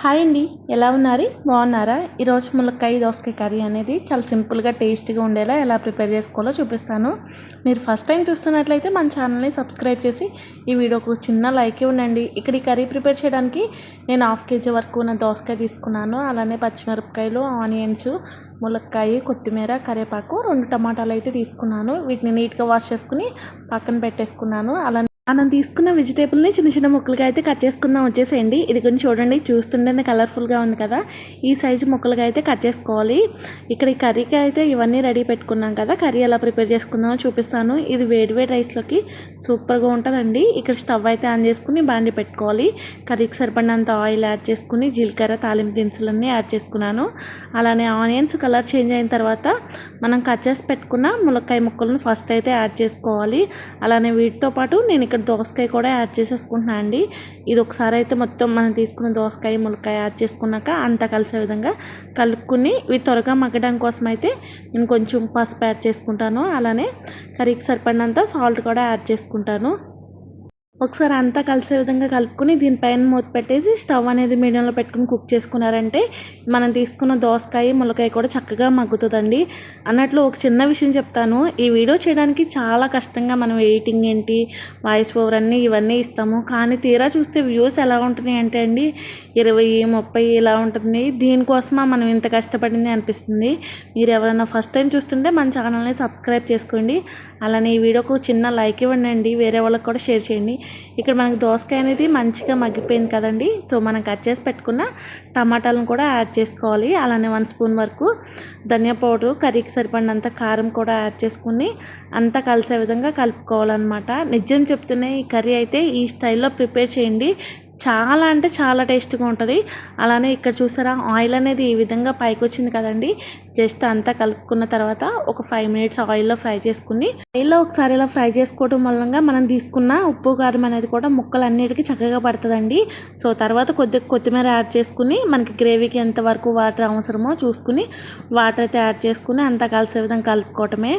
Hi అండి. ఎలా ఉన్నారు? బాగున్నారా? ఈరోజు ములక్కాయ దోసకాయ కర్రీ అనేది చాలా సింపుల్గా టేస్టీగా ఉండేలా ఎలా ప్రిపేర్ చేసుకోవాలో చూపిస్తాను. మీరు ఫస్ట్ టైం చూస్తున్నట్లయితే మన ఛానల్ని సబ్స్క్రైబ్ చేసి ఈ వీడియోకు చిన్న లైక్ ఇవ్వండి ఇక్కడ ఈ కర్రీ ప్రిపేర్ చేయడానికి నేను హాఫ్ కేజీ వరకు ఉన్న దోసకాయ తీసుకున్నాను. అలానే పచ్చిమిరపకాయలు ఆనియన్స్ ములక్కాయ కొత్తిమీర కరివేపాకు రెండు టమాటాలు అయితే తీసుకున్నాను. వీటిని నీట్గా వాష్ చేసుకుని పక్కన పెట్టేసుకున్నాను. అలానే మనం తీసుకున్న వెజిటేబుల్ని చిన్న చిన్న ముక్కలుగా అయితే కట్ చేసుకుందాం వచ్చేసేయండి. ఇది కొంచెం చూడండి చూస్తుంటేనే కలర్ఫుల్గా ఉంది కదా. ఈ సైజు ముక్కలుగా అయితే కట్ చేసుకోవాలి. ఇక్కడ ఈ కర్రీకి అయితే ఇవన్నీ రెడీ పెట్టుకున్నాం కదా. కర్రీ ఎలా ప్రిపేర్ చేసుకుందామో చూపిస్తాను. ఇది వేడి వేడి రైస్లోకి సూపర్గా ఉంటుందండి. ఇక్కడ స్టవ్ అయితే ఆన్ చేసుకుని బాండి పెట్టుకోవాలి. కర్రీకి సరిపడినంత ఆయిల్ యాడ్ చేసుకుని జీలకర్ర తాలింపు దినుసులన్నీ యాడ్ చేసుకున్నాను. అలానే ఆనియన్స్ కలర్ చేంజ్ అయిన తర్వాత మనం కట్ చేసి పెట్టుకున్న ములక్కాయ ముక్కలను ఫస్ట్ అయితే యాడ్ చేసుకోవాలి. అలానే వీటితో పాటు నేను ఇక్కడ ఇక్కడ దోసకాయ కూడా యాడ్ చేసేసుకుంటున్నాను అండి. ఇది ఒకసారి అయితే మొత్తం మనం తీసుకున్న దోసకాయ ములకాయ యాడ్ చేసుకున్నాక అంతా కలిసే విధంగా కలుపుకుని ఇవి త్వరగా మగ్గడం కోసం అయితే నేను కొంచెం పసుపు యాడ్ చేసుకుంటాను. అలానే కర్రీకి సరిపడినంత సాల్ట్ కూడా యాడ్ చేసుకుంటాను. ఒకసారి అంతా కలిసే విధంగా కలుపుకొని దీనిపైన మూత పెట్టేసి స్టవ్ అనేది మీడియంలో పెట్టుకుని కుక్ చేసుకున్నారంటే మనం తీసుకున్న దోసకాయ ములకాయ కూడా చక్కగా మగ్గుతుందండి. అన్నట్లు ఒక చిన్న విషయం చెప్తాను. ఈ వీడియో చేయడానికి చాలా కష్టంగా మనం ఎడిటింగ్ ఏంటి వాయిస్ ఓవర్ అన్నీ ఇవన్నీ ఇస్తాము. కానీ తీరా చూస్తే వ్యూస్ ఎలా ఉంటున్నాయి అంటే అండి ఇరవై ముప్పై ఇలా ఉంటుంది దీనికోసమా మనం ఇంత కష్టపడింది అనిపిస్తుంది. మీరు ఎవరైనా ఫస్ట్ టైం చూస్తుంటే మన ఛానల్ని సబ్స్క్రైబ్ చేసుకోండి. అలానే ఈ వీడియోకు చిన్న లైక్ ఇవ్వండి వేరే వాళ్ళకి కూడా షేర్ చేయండి. ఇక్కడ మనకు దోసకాయ అనేది మంచిగా మగ్గిపోయింది కదండి. సో మనం కట్ చేసి పెట్టుకున్న టమాటాలను కూడా యాడ్ చేసుకోవాలి. అలానే వన్ స్పూన్ వరకు ధనియా పౌడర్ కర్రీకి సరిపడినంత కారం కూడా యాడ్ చేసుకుని అంతా కలిసే విధంగా కలుపుకోవాలన్నమాట. నిజం చెప్తున్నాయి ఈ కర్రీ అయితే ఈ స్టైల్లో ప్రిపేర్ చేయండి. చాలా అంటే చాలా టేస్ట్గా ఉంటుంది. అలానే ఇక్కడ చూసారా ఆయిల్ అనేది ఈ విధంగా పైకి వచ్చింది కదండి. జస్ట్ అంతా కలుపుకున్న తర్వాత ఒక ఫైవ్ మినిట్స్ ఆయిల్లో ఫ్రై చేసుకుని ఆయిల్లో ఒకసారి ఇలా ఫ్రై చేసుకోవడం వల్ల మనం తీసుకున్న ఉప్పు కారం అనేది కూడా ముక్కలన్నిటికీ చక్కగా పడుతుందండి. సో తర్వాత కొద్దిగా కొత్తిమీర యాడ్ చేసుకుని మనకి గ్రేవీకి ఎంత వరకు వాటర్ అవసరమో చూసుకుని వాటర్ అయితే యాడ్ చేసుకుని అంతా కలిసే విధంగా కలుపుకోవటమే.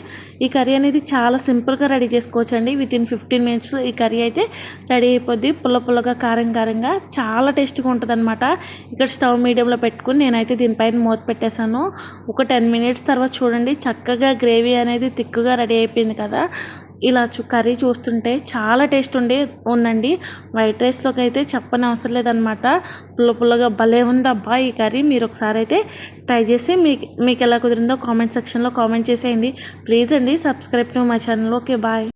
ఈ కర్రీ అనేది చాలా సింపుల్గా రెడీ చేసుకోవచ్చండి. విత్ ఇన్ ఫిఫ్టీన్ మినిట్స్ ఈ కర్రీ అయితే రెడీ అయిపోద్ది. పుల్ల పుల్లగా కారం కారంగా చాలా టేస్ట్గా ఉంటుంది అనమాట ఇక్కడ స్టవ్ మీడియంలో పెట్టుకుని నేనైతే దీనిపైన మూత పెట్టేశాను. ఒక టెన్ మినిట్స్ తర్వాత చూడండి చక్కగా గ్రేవీ అనేది తిక్కుగా రెడీ అయిపోయింది కదా. ఇలా చూ కర్రీ చూస్తుంటే చాలా టేస్ట్ ఉండే ఉందండి. వైట్ రైస్లోకి అయితే చెప్పని అవసరం లేదనమాట పుల్ల పుల్లగా భలే ఉంది అబ్బా ఈ కర్రీ. మీరు ఒకసారి అయితే ట్రై చేసి మీకు మీకు ఎలా కుదిరిందో కామెంట్ సెక్షన్లో కామెంట్ చేసేయండి. ప్లీజ్ అండి subscribe to my channel. Okay bye.